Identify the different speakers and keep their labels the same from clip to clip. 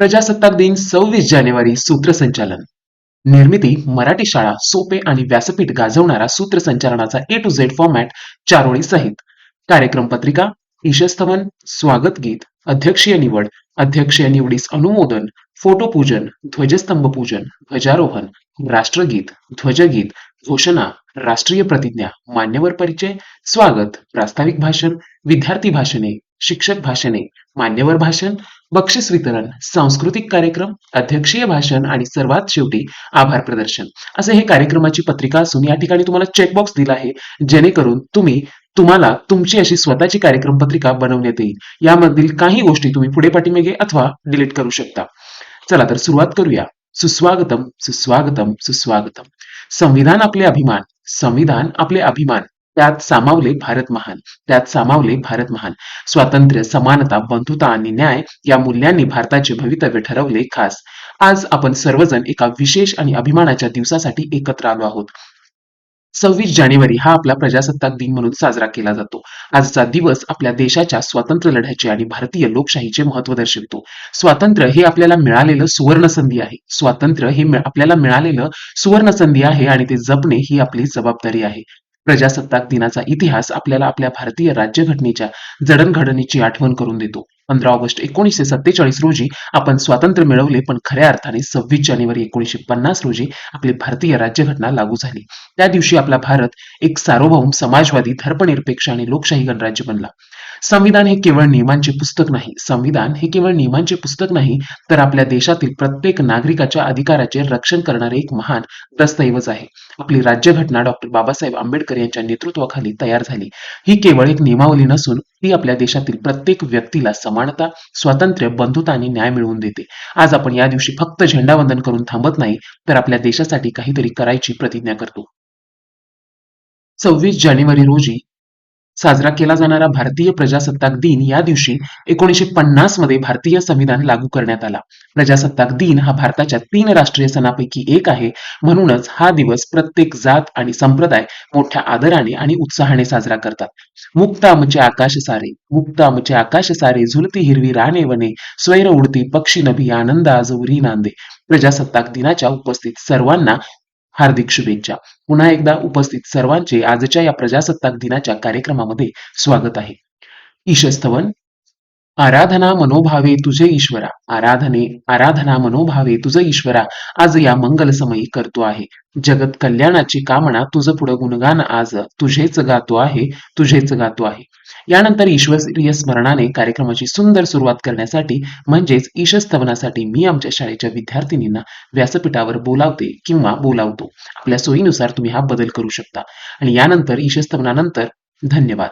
Speaker 1: प्रजासत्ताक दिन सव्वीस जानेवारी सूत्रसंचालन. निर्मिती मराठी शाळा सोपे आणि व्यासपीठ गाजवणारा सूत्रसंचालनाचा ए टू झेड फॉर्मॅट चारोळी सहित. कार्यक्रम पत्रिका ईशस्तवन स्वागत गीत अध्यक्षीय निवड अध्यक्षीय निवडीस अनुमोदन फोटोपूजन ध्वजस्तंभ पूजन ध्वजारोहण राष्ट्रगीत ध्वजगीत घोषणा राष्ट्रीय प्रतिज्ञा मान्यवर परिचय स्वागत प्रास्ताविक भाषण विद्यार्थी भाषणे शिक्षक भाषणे मान्यवर भाषण बक्षीस वितरण सांस्कृतिक कार्यक्रम अध्यक्षीय भाषण आणि सर्वात शेवटी आभार प्रदर्शन. असे हे कार्यक्रमाची पत्रिका असून या ठिकाणी तुम्हाला चेकबॉक्स दिला आहे जेणेकरून तुम्ही तुम्हाला तुमची अशी स्वतःची कार्यक्रम पत्रिका बनवण्यात येईल. यामधील काही गोष्टी तुम्ही पुढे पाठीमागे अथवा डिलीट करू शकता. चला तर सुरुवात करूया. सुस्वागतम सुस्वागतम सुस्वागतम. संविधान आपले अभिमान संविधान आपले अभिमान. त्यात सामावले भारत महान त्यात सामावले भारत महान. स्वातंत्र्य समानता बंधुता आणि न्याय या मूल्यांनी भारताचे भवितव्य ठरवले खास. आज आपण सर्वजण एका विशेष आणि अभिमानाच्या दिवसासाठी एकत्र आलो आहोत. सव्वीस जानेवारी हा आपला प्रजासत्ताक दिन म्हणून साजरा केला जातो. आजचा दिवस आपल्या देशाच्या स्वातंत्र्य लढ्याचे आणि भारतीय लोकशाहीचे महत्त्व दर्शवितो. स्वातंत्र्य हे आपल्याला मिळालेलं सुवर्ण संधी आहे. स्वातंत्र्य हे आपल्याला मिळालेलं सुवर्ण संधी आहे आणि ते जपणे ही आपली जबाबदारी आहे. प्रजासत्ताक दिनाचा इतिहास आपल्याला आपल्या भारतीय राज्यघटनेच्या जडणघडणीची आठवण करून देतो. पंधरा ऑगस्ट एकोणीसशे सत्तेचाळीस रोजी आपण स्वातंत्र्य मिळवले पण खऱ्या अर्थाने सव्वीस जानेवारी एकोणीसशे पन्नास रोजी आपली भारतीय राज्यघटना लागू झाली. त्या दिवशी आपला भारत एक सार्वभौम समाजवादी धर्मनिरपेक्ष आणि लोकशाही गणराज्य बनला. संविधान हे केवळ नियमांचे पुस्तक नाही. संविधान हे केवळ नियमांचे पुस्तक नाही तर आपल्या देशातील प्रत्येक नागरिकाच्या अधिकाराचे रक्षण करणारे एक महान दस्तऐवज आहे. आपली राज्यघटना डॉक्टर बाबासाहेब आंबेडकर यांच्या नेतृत्वाखाली तयार झाली. ही केवळ एक नियमावली नसून ती आपल्या देशातील प्रत्येक व्यक्तीला समानता स्वातंत्र्य बंधुता आणि न्याय मिळवून देते. आज आपण या दिवशी फक्त झेंडावंदन करून थांबत नाही तर आपल्या देशासाठी काहीतरी करायची प्रतिज्ञा करतो. सव्वीस जानेवारी रोजी साजरा केला जाणारा भारतीय प्रजासत्ताक दिन या दिवशी एकोणीसशे पन्नासमध्ये भारतीय संविधान लागू करण्यात आला. प्रजासत्ताक दिन हा भारताच्या तीन राष्ट्रीय सणापैकी एक आहे. म्हणूनच हा दिवस प्रत्येक जात आणि संप्रदाय मोठ्या आदराने आणि उत्साहाने साजरा करतात. मुक्त आमचे आकाश सारे मुक्त आमचे आकाश सारे झुलती हिरवी राणे वने स्वैर उडती पक्षी नभी आनंद आजवरी नांदे. प्रजासत्ताक दिनाच्या उपस्थित सर्वांना हार्दिक शुभेच्छा. पुन्हा एकदा उपस्थित सर्वांचे आजच्या या प्रजासत्ताक दिनाच्या कार्यक्रमामध्ये स्वागत आहे. ईशस्तवन आराधना मनोभावे तुझे ईश्वरा. आराधने आराधना मनोभावे तुझं ईश्वरा. आज या मंगल समयी करतो आहे. जगत कल्याणाची कामना तुझं पुढं गुणगान आज तुझेच गातो आहे तुझेच गातो आहे. यानंतर ईश्वरीय स्मरणाने कार्यक्रमाची सुंदर सुरुवात करण्यासाठी म्हणजेच ईशस्तवनासाठी मी आमच्या शाळेच्या विद्यार्थिनींना व्यासपीठावर बोलावते किंवा बोलावतो. आपल्या सोयीनुसार तुम्ही हा बदल करू शकता. आणि यानंतर ईशस्तवनानंतर धन्यवाद.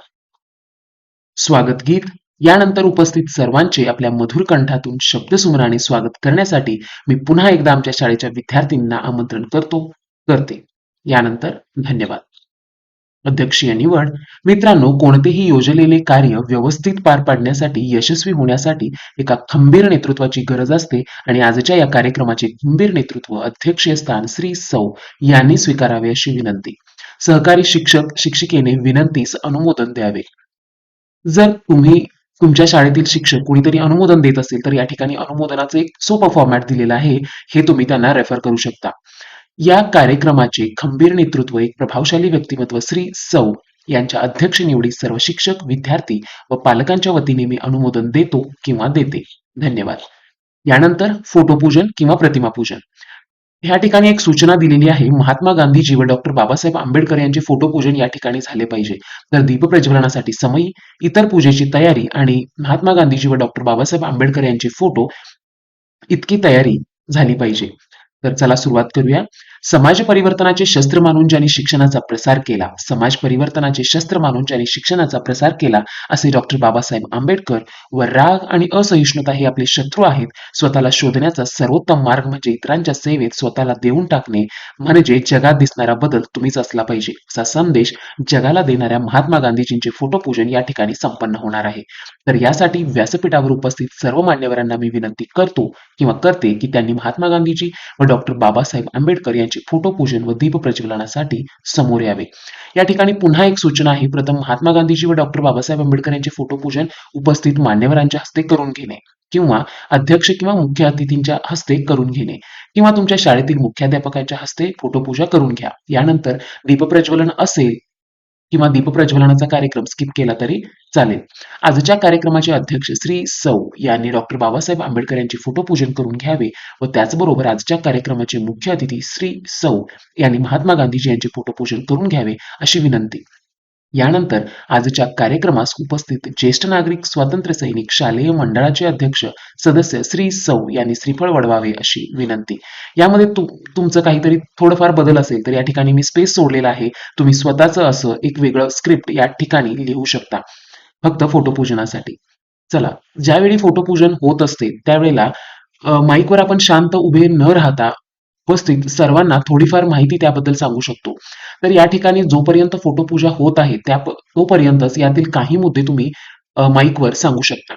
Speaker 1: स्वागत गीत यानंतर उपस्थित सर्वांचे आपल्या मधुर कंठातून शब्दसुमराने स्वागत करण्यासाठी मी पुन्हा एकदा आमच्या शाळेच्या विद्यार्थ्यांना आमंत्रण करतो करते. यानंतर धन्यवाद. अध्यक्षीय निवड मित्रांनो कोणतेही योजलेले कार्य व्यवस्थित पार पाडण्यासाठी यशस्वी होण्यासाठी एका खंबीर नेतृत्वाची गरज असते आणि आजच्या या कार्यक्रमाचे खंबीर नेतृत्व अध्यक्षीय स्थान श्री सौ यांनी स्वीकारावे अशी विनंती. सहकारी शिक्षक शिक्षिकेने विनंतीस अनुमोदन द्यावे. जर तुम्ही तुमच्या शाळेतील शिक्षक कोणीतरी अनुमोदन देत असेल तर या ठिकाणी अनुमोदनाचं एक सोपं फॉर्मॅट दिलेलं आहे. हे तुम्ही त्यांना रेफर करू शकता. या कार्यक्रमाचे खंबीर नेतृत्व एक प्रभावशाली व्यक्तिमत्व श्री सौ यांच्या अध्यक्ष निवडी सर्व शिक्षक विद्यार्थी व पालकांच्या वतीने मी अनुमोदन देतो किंवा देते. धन्यवाद. यानंतर फोटोपूजन किंवा प्रतिमा पूजन ह्या ठिकाणी एक सूचना दिलेली आहे. महात्मा गांधीजी व डॉक्टर बाबासाहेब आंबेडकर यांचे फोटो पूजन या ठिकाणी झाले पाहिजे. तर दीप प्रज्वलनासाठी समयी इतर पूजेची तयारी आणि महात्मा गांधीजी व डॉक्टर बाबासाहेब आंबेडकर यांचे फोटो इतकी तयारी झाली पाहिजे. तर चला सुरुवात करूया. समाज परिवर्तनाचे शस्त्र मानून ज्यांनी शिक्षणाचा प्रसार केला समाज परिवर्तनाचे शस्त्र मानून ज्यांनी शिक्षणाचा प्रसार केला असे डॉक्टर बाबासाहेब आंबेडकर व राग आणि असहिष्णुता हे आपले शत्रू आहेत स्वतःला शोधण्याचा सर्वोत्तम मार्ग म्हणजे इतरांच्या सेवेत स्वतःला देऊन टाकणे. म्हणजे जगात दिसणारा बदल तुम्हीच असला पाहिजे. असा संदेश जगाला देणाऱ्या महात्मा गांधीजींचे फोटो पूजन या ठिकाणी संपन्न होणार आहे. तर यासाठी व्यासपीठावर उपस्थित सर्व मान्यवरांना मी विनंती करतो किंवा करते की त्यांनी महात्मा गांधीजी व डॉक्टर बाबासाहेब आंबेडकर यांच्या यांचे फोटोपूजन व दीप प्रज्वलनासाठी समोर यावे. या ठिकाणी पुन्हा एक सूचना आहे. प्रथम महात्मा गांधीजी व डॉक्टर बाबासाहेब आंबेडकर यांचे फोटोपूजन उपस्थित मान्यवरांच्या हस्ते करून घेणे किंवा अध्यक्ष किंवा मुख्य अतिथींच्या हस्ते करून घेणे किंवा तुमच्या शाळेतील मुख्याध्यापकाच्या हस्ते फोटोपूजा करून घ्या. यानंतर दीपप्रज्वलन असेल किंवा दीपप्रज्वलनाचा कार्यक्रम स्किप केला तरी चालेल. आजच्या कार्यक्रमाचे अध्यक्ष श्री सौ यांनी डॉक्टर बाबासाहेब आंबेडकर यांचे फोटोपूजन करून घ्यावे व त्याचबरोबर आजच्या कार्यक्रमाचे मुख्य अतिथी श्री सौ यांनी महात्मा गांधीजी यांचे फोटोपूजन करून घ्यावे अशी विनंती. यानंतर आजच्या कार्यक्रमास उपस्थित ज्येष्ठ नागरिक स्वातंत्र्य सैनिक शालेय मंडळाचे अध्यक्ष सदस्य श्री सौ यांनी श्रीफळ वडवावे अशी विनंती. यामध्ये तु, तुमचं काहीतरी थोडंफार बदल असेल तर या ठिकाणी मी स्पेस सोडलेला आहे. तुम्ही स्वतःचं असं एक वेगळं स्क्रिप्ट या ठिकाणी लिहू शकता. फक्त फोटोपूजनासाठी. चला ज्यावेळी फोटोपूजन होत असते त्यावेळेला माईकवर आपण शांत उभे न राहता उपस्थित सर्वांना थोडीफार माहिती त्याबद्दल सांगू शकतो. तर या ठिकाणी जोपर्यंत फोटो पूजा होत आहे त्या तोपर्यंतच यातील काही मुद्दे तुम्ही माईकवर सांगू शकता.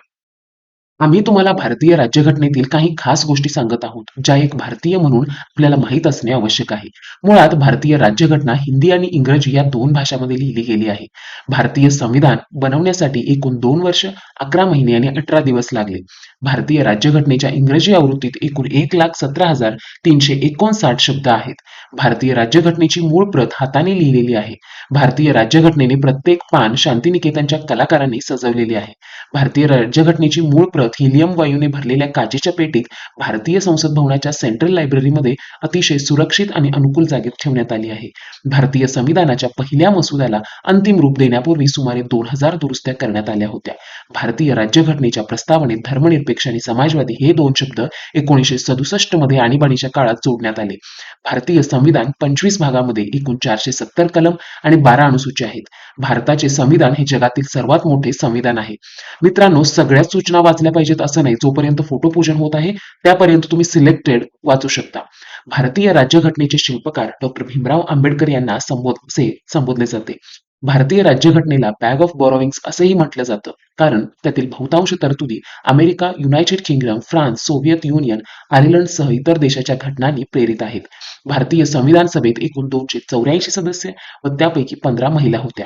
Speaker 1: आम्ही तुम्हाला भारतीय राज्यघटनेतील काही खास गोष्टी सांगत आहोत ज्या एक भारतीय म्हणून आपल्याला माहीत असणे आवश्यक आहे. मुळात भारतीय राज्यघटना हिंदी आणि इंग्रजी या दोन भाषांमध्ये लिहिली गेली आहे. भारतीय संविधान बनवण्यासाठी एकूण दोन वर्ष अकरा महिने आणि अठरा दिवस लागले. भारतीय राज्यघटनेच्या इंग्रजी आवृत्तीत एकूण एक लाख सतरा हजार तीनशे एकोणसाठ शब्द आहेत. भारतीय राज्यघटनेची मूळ प्रत हाताने लिहिलेली आहे. भारतीय राज्यघटनेने प्रत्येक पान शांतिनिकेतनच्या कलाकारांनी सजवलेली आहे. भारतीय राज्यघटनेची मूळ प्रत हिलियम वायूने भरलेल्या काचेच्या पेटीत भारतीय संसद भवनाच्या सेंट्रल लायब्ररीमध्ये अतिशय सुरक्षित आणि अनुकूल जागेत ठेवण्यात आली आहे. भारतीय संविधानाच्या पहिल्या मसुद्याला अंतिम रूप देण्यापूर्वी सुमारे दोन हजार दुरुस्त्या करण्यात आल्या होत्या. भारतीय राज्यघटनेच्या प्रस्तावनेत धर्मनिरपेक्ष आणि समाजवादी हे दोन शब्द एकोणीसशे सदुसष्टमध्ये आणीबाणीच्या काळात जोडण्यात आले. भारतीय संविधान पंचवीस भागामध्ये एकूण चारशे सत्तर कलम आणि बारा अनुसूची आहेत. भारताचे संविधान हे जगातील सर्वात मोठे संविधान आहे. मित्रांनो सगळ्याच सूचना वाचल्या पाहिजेत असं नाही. जोपर्यंत फोटो पूजन होत आहे त्यापर्यंत तुम्ही सिलेक्टेड वाचू शकता. भारतीय राज्यघटनेचे शिल्पकार डॉक्टर भीमराव आंबेडकर यांना संबोध संबोधले जाते. भारतीय राज्यघटनेला बॅग ऑफ बॉरोविंग्स असंही म्हटलं जातं. कारण त्यातील बहुतांश तरतुदी America United Kingdom France Soviet Union आयर्लंडसह इतर देशाच्या घटनांनी प्रेरित आहेत. भारतीय संविधान सभेत एकूण दोनशे चौऱ्याऐंशी सदस्य व त्यापैकी पंधरा महिला होत्या.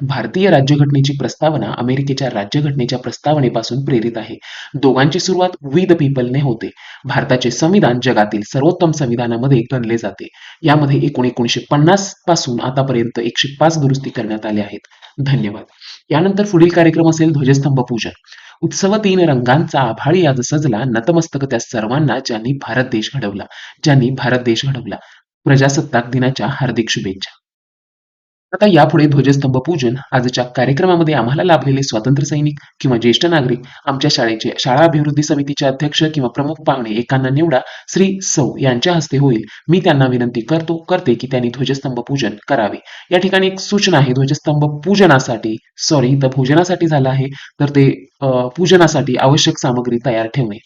Speaker 1: भारतीय राज्यघटनेची प्रस्तावना अमेरिकेच्या राज्यघटनेच्या प्रस्तावनेपासून प्रेरित आहे. दोघांची सुरुवात वी द पीपलने होते. भारताचे संविधान जगातील सर्वोत्तम संविधानामध्ये गणले जाते. यामध्ये एकूण एकोणीशे पन्नासपासून आतापर्यंत एकशे पाच दुरुस्ती करण्यात आल्या आहेत. धन्यवाद. यानंतर पुढील कार्यक्रम असेल ध्वजस्तंभ पूजन. उत्सव तीन रंगांचा आभाळी आज सजला. नतमस्तक त्या सर्वांना ज्यांनी भारत देश घडवला ज्यांनी भारत देश घडवला. प्रजासत्ताक दिनाच्या हार्दिक शुभेच्छा. आता यापुढे ध्वजस्तंभ पूजन आजच्या कार्यक्रमामध्ये आम्हाला लाभलेले स्वातंत्र्य सैनिक किंवा ज्येष्ठ नागरिक आमच्या शाळेचे शाळा अभिवृद्धी समितीचे अध्यक्ष किंवा प्रमुख पाहुणे एकांना निवडा श्री सौ यांच्या हस्ते होईल. मी त्यांना विनंती करतो करते की त्यांनी ध्वजस्तंभ पूजन करावे. या ठिकाणी एक सूचना आहे ध्वजस्तंभ पूजनासाठी सॉरी तर भोजनासाठी झालं आहे तर ते पूजनासाठी आवश्यक सामग्री तयार ठेवणे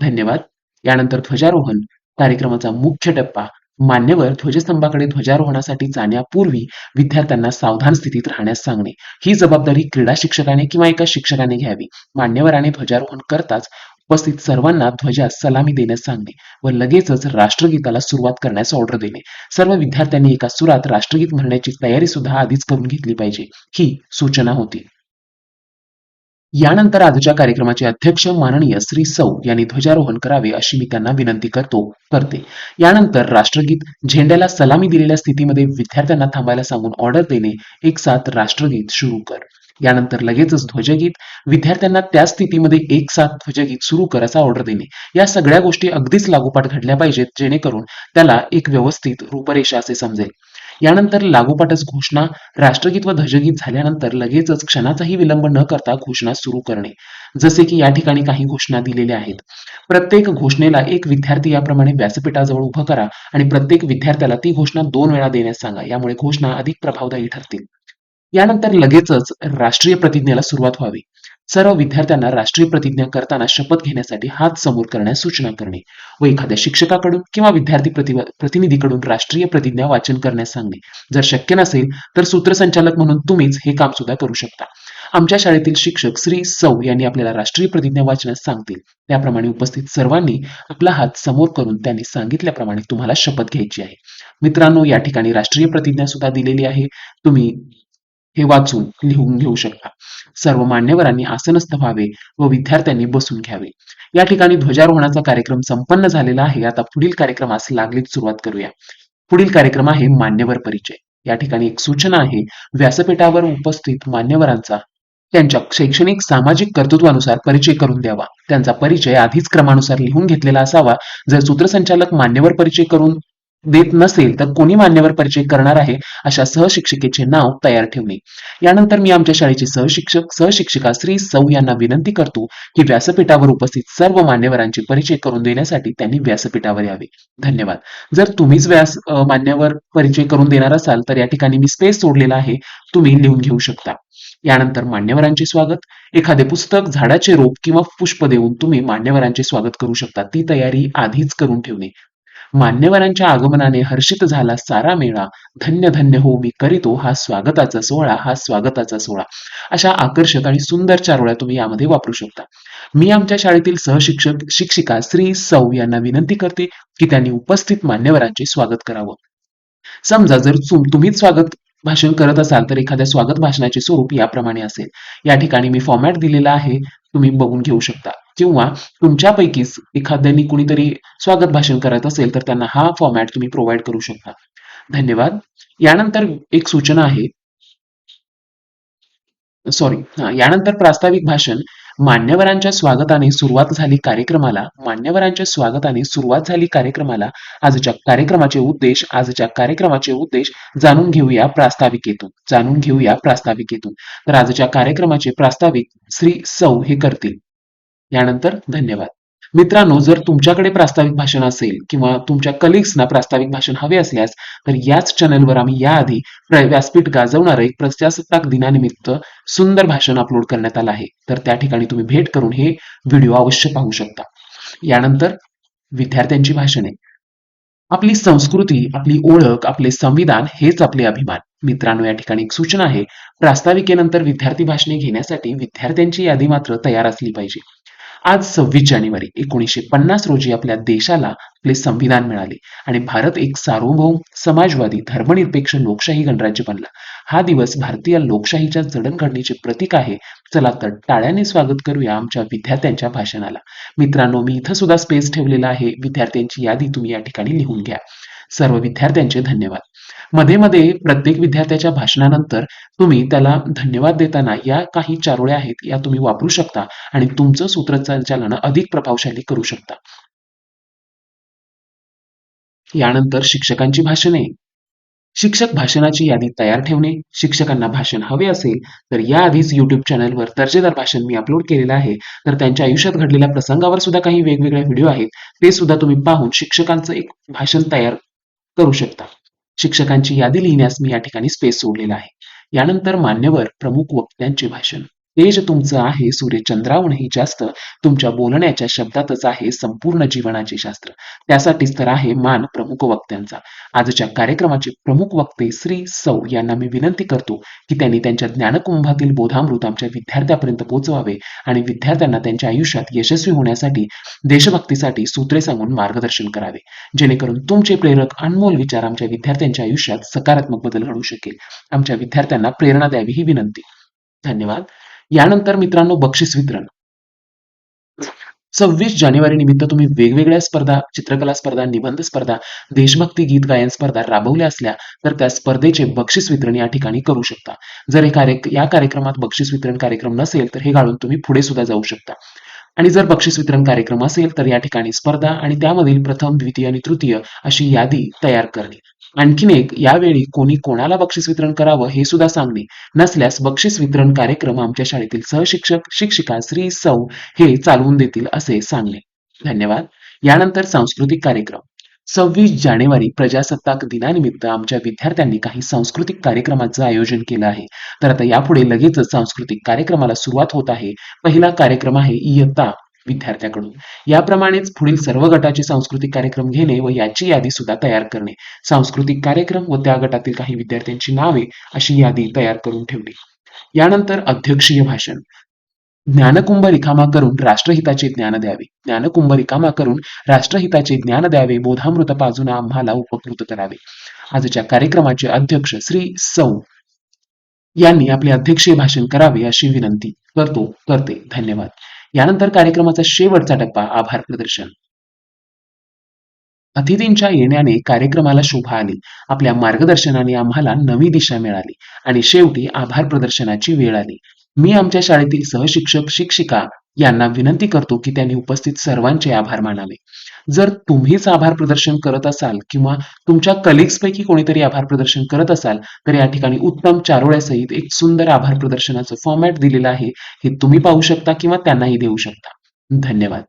Speaker 1: धन्यवाद. यानंतर ध्वजारोहण कार्यक्रमाचा मुख्य टप्पा मान्यवर ध्वजस्तंभाकडे ध्वजारोहणासाठी जाण्यापूर्वी विद्यार्थ्यांना सावधान स्थितीत राहण्यास सांगणे. ही जबाबदारी क्रीडा शिक्षकाने किंवा एका शिक्षकाने घ्यावी. मान्यवराने ध्वजारोहण करताच उपस्थित सर्वांना ध्वजास सलामी देण्यास सांगणे व लगेचच राष्ट्रगीताला सुरुवात करण्यास ऑर्डर देणे. सर्व विद्यार्थ्यांनी एका सुरात राष्ट्रगीत म्हणण्याची तयारी सुद्धा आधीच करून घेतली पाहिजे ही सूचना होती. यानंतर आजच्या कार्यक्रमाचे अध्यक्ष माननीय श्री सौ यांनी ध्वजारोहण करावे अशी मी त्यांना विनंती करतो करते. यानंतर राष्ट्रगीत झेंड्याला सलामी दिलेल्या स्थितीमध्ये विद्यार्थ्यांना थांबायला सांगून ऑर्डर देणे एक साथ राष्ट्रगीत सुरू कर. यानंतर लगेचच ध्वजगीत विद्यार्थ्यांना त्या स्थितीमध्ये एक साथ ध्वजगीत सुरू कर असा ऑर्डर देणे. या सगळ्या गोष्टी अगदीच लागोपाठ घडल्या पाहिजेत जेणेकरून त्याला एक व्यवस्थित रूपरेषा असे समजेल. यानंतर लागोपाठच घोषणा राष्ट्रगीत व ध्वजगीत झाल्यानंतर लगेचच क्षणाचाही विलंब न करता घोषणा सुरू करणे जसे की या ठिकाणी काही घोषणा दिलेल्या आहेत. प्रत्येक घोषणेला एक विद्यार्थी याप्रमाणे व्यासपीठाजवळ उभं करा आणि प्रत्येक विद्यार्थ्याला ती घोषणा दोन वेळा देण्यास सांगा यामुळे घोषणा अधिक प्रभावदायी ठरतील. यानंतर लगेचच राष्ट्रीय प्रतिज्ञेला सुरुवात व्हावी. सर्व विद्यार्थ्यांना राष्ट्रीय प्रतिज्ञा करताना शपथ घेण्यासाठी हात समोर करण्यास सूचना करणे व एखाद्या शिक्षकाकडून किंवा विद्यार्थी प्रतिनिधीकडून राष्ट्रीय प्रतिज्ञा वाचन करण्यास सांगणे. जर शक्य नसेल तर सूत्रसंचालक म्हणून तुम्हीच हे काम सुद्धा करू शकता. आमच्या शाळेतील शिक्षक श्री सौ यांनी आपल्याला राष्ट्रीय प्रतिज्ञा वाचण्यास सांगतील. त्याप्रमाणे उपस्थित सर्वांनी आपला हात समोर करून त्यांनी सांगितल्याप्रमाणे तुम्हाला शपथ घ्यायची आहे. मित्रांनो या ठिकाणी राष्ट्रीय प्रतिज्ञा सुद्धा दिलेली आहे. तुम्ही हे वाचून लिहून घेऊ शकता. सर्व मान्यवरांनी आसनस्थ व्हावे व विद्यार्थ्यांनी बसून घ्यावे. या ठिकाणी ध्वजारोहणाचा कार्यक्रम संपन्न झालेला आहे. आता पुढील कार्यक्रमास लागलीच सुरुवात करूया. पुढील कार्यक्रम आहे मान्यवर परिचय. या ठिकाणी एक सूचना आहे. व्यासपीठावर उपस्थित मान्यवरांचा त्यांच्या शैक्षणिक सामाजिक कर्तृत्वानुसार परिचय करून द्यावा. त्यांचा परिचय आधीच क्रमानुसार लिहून घेतलेला असावा. जर सूत्रसंचालक मान्यवर परिचय करून देत नसेल तर कोणी मान्यवर परिचय करणार आहे अशा सहशिक्षिकेचे नाव तयार ठेवणे. यानंतर मी आमच्या शाळेचे सहशिक्षक सहशिक्षिका श्री सौ यांना विनंती करतो की व्यासपीठावर उपस्थित सर्व मान्यवरांचे परिचय करून देण्यासाठी त्यांनी व्यासपीठावर यावे. धन्यवाद. जर तुम्हीच व्यास मान्यवर परिचय करून देणार असाल तर या ठिकाणी मी स्पेस सोडलेला आहे. तुम्ही लिहून घेऊ शकता. यानंतर मान्यवरांचे स्वागत. एखादे पुस्तक झाडाचे रोप किंवा पुष्प देऊन तुम्ही मान्यवरांचे स्वागत करू शकता. ती तयारी आधीच करून ठेवणे. मान्यवरांच्या आगमनाने हर्षित झाला सारा मेळा. धन्य धन्य हो मी करीतो हा स्वागताचा सोहळा हा स्वागताचा सोहळा. अशा आकर्षक आणि सुंदर चारोळ्या तुम्ही यामध्ये वापरू शकता. मी आमच्या शाळेतील सहशिक्षक शिक्षिका श्री सौ यांना विनंती करते की त्यांनी उपस्थित मान्यवरांचे स्वागत करावं. समजा जर तुम्हीच स्वागत भाषण करत असाल तर एखाद्या स्वागत भाषणाचे स्वरूप याप्रमाणे असेल. या ठिकाणी मी फॉर्मॅट दिलेला आहे. तुम्ही बघून घेऊ शकता. किंवा तुमच्यापैकीच एखाद्यानी कुणीतरी स्वागत भाषण करत असेल तर त्यांना हा फॉर्मॅट तुम्ही प्रोव्हाइड करू शकता. धन्यवाद. यानंतर एक सूचना आहे. सॉरी यानंतर प्रास्ताविक भाषण. मान्यवरांच्या स्वागताने सुरुवात झाली कार्यक्रमाला. मान्यवरांच्या स्वागताने सुरुवात झाली कार्यक्रमाला. आजच्या कार्यक्रमाचे उद्देश आजच्या कार्यक्रमाचे उद्देश जाणून घेऊया प्रास्ताविकेतून. जाणून घेऊया प्रास्ताविकेतून. तर आजच्या कार्यक्रमाचे प्रास्ताविक श्री सौ हे करतील. यानंतर धन्यवाद. मित्रांनो जर तुमच्याकडे प्रास्ताविक भाषण असेल किंवा तुमच्या कलिग्सना प्रास्ताविक भाषण हवे असल्यास तर याच चॅनलवर आम्ही याआधी व्यासपीठ गाजवणारं एक प्रजासत्ताक दिनानिमित्त सुंदर भाषण अपलोड करण्यात आलं आहे. तर त्या ठिकाणी तुम्ही भेट करून हे व्हिडिओ अवश्य पाहू शकता. यानंतर विद्यार्थ्यांची भाषणे. आपली संस्कृती आपली ओळख आपले संविधान हेच आपले अभिमान. मित्रांनो या ठिकाणी एक सूचना आहे. प्रास्ताविकेनंतर विद्यार्थी भाषणे घेण्यासाठी विद्यार्थ्यांची यादी मात्र तयार असली पाहिजे. आज सव्वीस जानेवारी एकोणीसशे पन्नास रोजी आपल्या देशाला आपले संविधान मिळाले आणि भारत एक सार्वभौम समाजवादी धर्मनिरपेक्ष लोकशाही गणराज्य बनला. हा दिवस भारतीय लोकशाहीच्या जडणघडणीचे प्रतीक आहे. चला तर टाळ्याने स्वागत करूया आमच्या विद्यार्थ्यांच्या भाषणाला. मित्रांनो मी इथं सुद्धा स्पेस ठेवलेला आहे. विद्यार्थ्यांची यादी तुम्ही या ठिकाणी लिहून घ्या. सर्व विद्यार्थ्यांचे धन्यवाद. मध्ये मध्ये प्रत्येक विद्यार्थ्याच्या भाषणानंतर तुम्ही त्याला धन्यवाद देताना या काही चारोळ्या आहेत या तुम्ही वापरू शकता आणि तुमचं सूत्रसंचालन अधिक प्रभावशाली करू शकता. यानंतर शिक्षकांची भाषणे. शिक्षक भाषणाची यादी तयार ठेवणे. शिक्षकांना भाषण हवे असेल तर याआधीच युट्यूब चॅनलवर दर्जेदार भाषण मी अपलोड केलेलं आहे. तर त्यांच्या आयुष्यात घडलेल्या प्रसंगावर सुद्धा काही वेगवेगळे व्हिडिओ आहेत. ते सुद्धा तुम्ही पाहून शिक्षकांचं एक भाषण तयार करू शकता. शिक्षकांची यादी लिहिण्यास मी या ठिकाणी स्पेस सोडलेला आहे. यानंतर मान्यवर प्रमुख वक्त्यांचे भाषण. तेज तुमचं आहे सूर्यचंद्राहूनही जास्त. तुमच्या बोलण्याच्या शब्दातच आहे संपूर्ण जीवनाचे शास्त्र. त्यासाठीच तर आहे मान प्रमुख वक्त्यांचा. आजच्या कार्यक्रमाचे प्रमुख वक्ते श्री सौ यांना मी विनंती करतो की त्यांनी त्यांच्या ज्ञानकुंभातील बोधामृत आमच्या विद्यार्थ्यापर्यंत पोहोचवावे आणि विद्यार्थ्यांना त्यांच्या आयुष्यात यशस्वी होण्यासाठी देशभक्तीसाठी सूत्रे सांगून मार्गदर्शन करावे. जेणेकरून तुमचे प्रेरक अनमोल विचार आमच्या विद्यार्थ्यांच्या आयुष्यात सकारात्मक बदल घडू शकेल. आमच्या विद्यार्थ्यांना प्रेरणा द्यावी ही विनंती. धन्यवाद. यानंतर मित्रांनो बक्षीस वितरण. सव्वीस जानेवारी निमित्त तुम्ही वेगवेगळ्या स्पर्धा चित्रकला स्पर्धा निबंध स्पर्धा देशभक्ती गीत गायन स्पर्धा राबवल्या असल्या तर त्या स्पर्धेचे बक्षीस वितरण या ठिकाणी करू शकता. जर हे कार्य या कार्यक्रमात बक्षीस वितरण कार्यक्रम नसेल तर हे गाळून तुम्ही पुढे सुद्धा जाऊ शकता. आणि जर बक्षीस वितरण कार्यक्रम असेल तर या ठिकाणी स्पर्धा आणि त्यामधील प्रथम द्वितीय आणि तृतीय अशी यादी तयार करणे. आणखीन एक यावेळी कोणी कोणाला बक्षीस वितरण करावं हे सुद्धा सांगणे. नसल्यास बक्षीस वितरण कार्यक्रम आमच्या शाळेतील सहशिक्षक शिक्षिका श्री सौ हे चालवून देतील असे सांगले धन्यवाद. यानंतर सांस्कृतिक कार्यक्रम. सव्वीस जानेवारी प्रजासत्ताक दिनानिमित्त आमच्या विद्यार्थ्यांनी काही सांस्कृतिक कार्यक्रमाचं आयोजन केलं आहे. तर आता यापुढे लगेचच सांस्कृतिक कार्यक्रमाला सुरुवात होत आहे. पहिला कार्यक्रम आहे इयत्ता. विद्यार्थ्याकडून. याप्रमाणेच पुढील सर्व गटाचे सांस्कृतिक कार्यक्रम घेणे व याची यादी सुद्धा तयार करणे. सांस्कृतिक कार्यक्रम व त्या गटातील काही विद्यार्थ्यांची नावे अशी यादी तयार करून ठेवली यानंतर अध्यक्षीय भाषण. ज्ञानकुंभ रिकामा करून राष्ट्रहिताचे ज्ञान द्यावे. ज्ञानकुंभ रिकामा करून राष्ट्रहिताचे ज्ञान द्यावे बोधामृत पाजून आम्हाला उपकृत करावे. आजच्या कार्यक्रमाचे अध्यक्ष श्री सौ. यांनी आपले अध्यक्षीय भाषण करावे अशी विनंती करतो करते. धन्यवाद. यानंतर कार्यक्रमाचा शेवटचा टप्पा आभार प्रदर्शन. अतिथींच्या येण्याने कार्यक्रमाला शोभा आली. आपल्या मार्गदर्शनाने आम्हाला नवी दिशा मिळाली आणि शेवटी आभार प्रदर्शनाची वेळ आली. मी आमच्या शाळेतील सहशिक्षक शिक्षिका यांना विनंती करतो की त्यांनी उपस्थित सर्वांचे आभार मानावे. जर तुम्हीच आभार प्रदर्शन करत असाल किंवा तुमच्या कलिग्सपैकी कोणीतरी आभार प्रदर्शन करत असाल तर या ठिकाणी उत्तम चारोळ्यासहित एक सुंदर आभार प्रदर्शनाचं फॉर्मॅट दिलेलं आहे. हे तुम्ही पाहू शकता किंवा त्यांनाही देऊ शकता. धन्यवाद.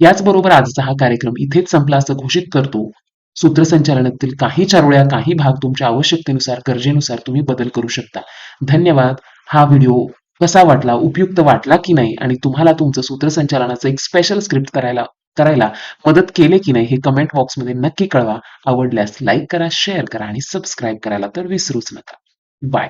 Speaker 1: याचबरोबर आजचा हा कार्यक्रम इथेच संपला असं घोषित करतो. सूत्रसंचालनातील काही चारोळ्या काही भाग तुमच्या आवश्यकतेनुसार गरजेनुसार तुम्ही बदल करू शकता. धन्यवाद. हा व्हिडिओ कसा वाटला उपयुक्त वाटला की नाही? आणि तुम्हाला तुमचं सूत्रसंचालनाचं एक स्पेशल स्क्रिप्ट करायला करायला मदत केले की नाही हे कमेंट बॉक्समध्ये नक्की कळवा. आवडल्यास लाईक करा शेअर करा आणि सबस्क्राईब करायला तर विसरूच नका. बाय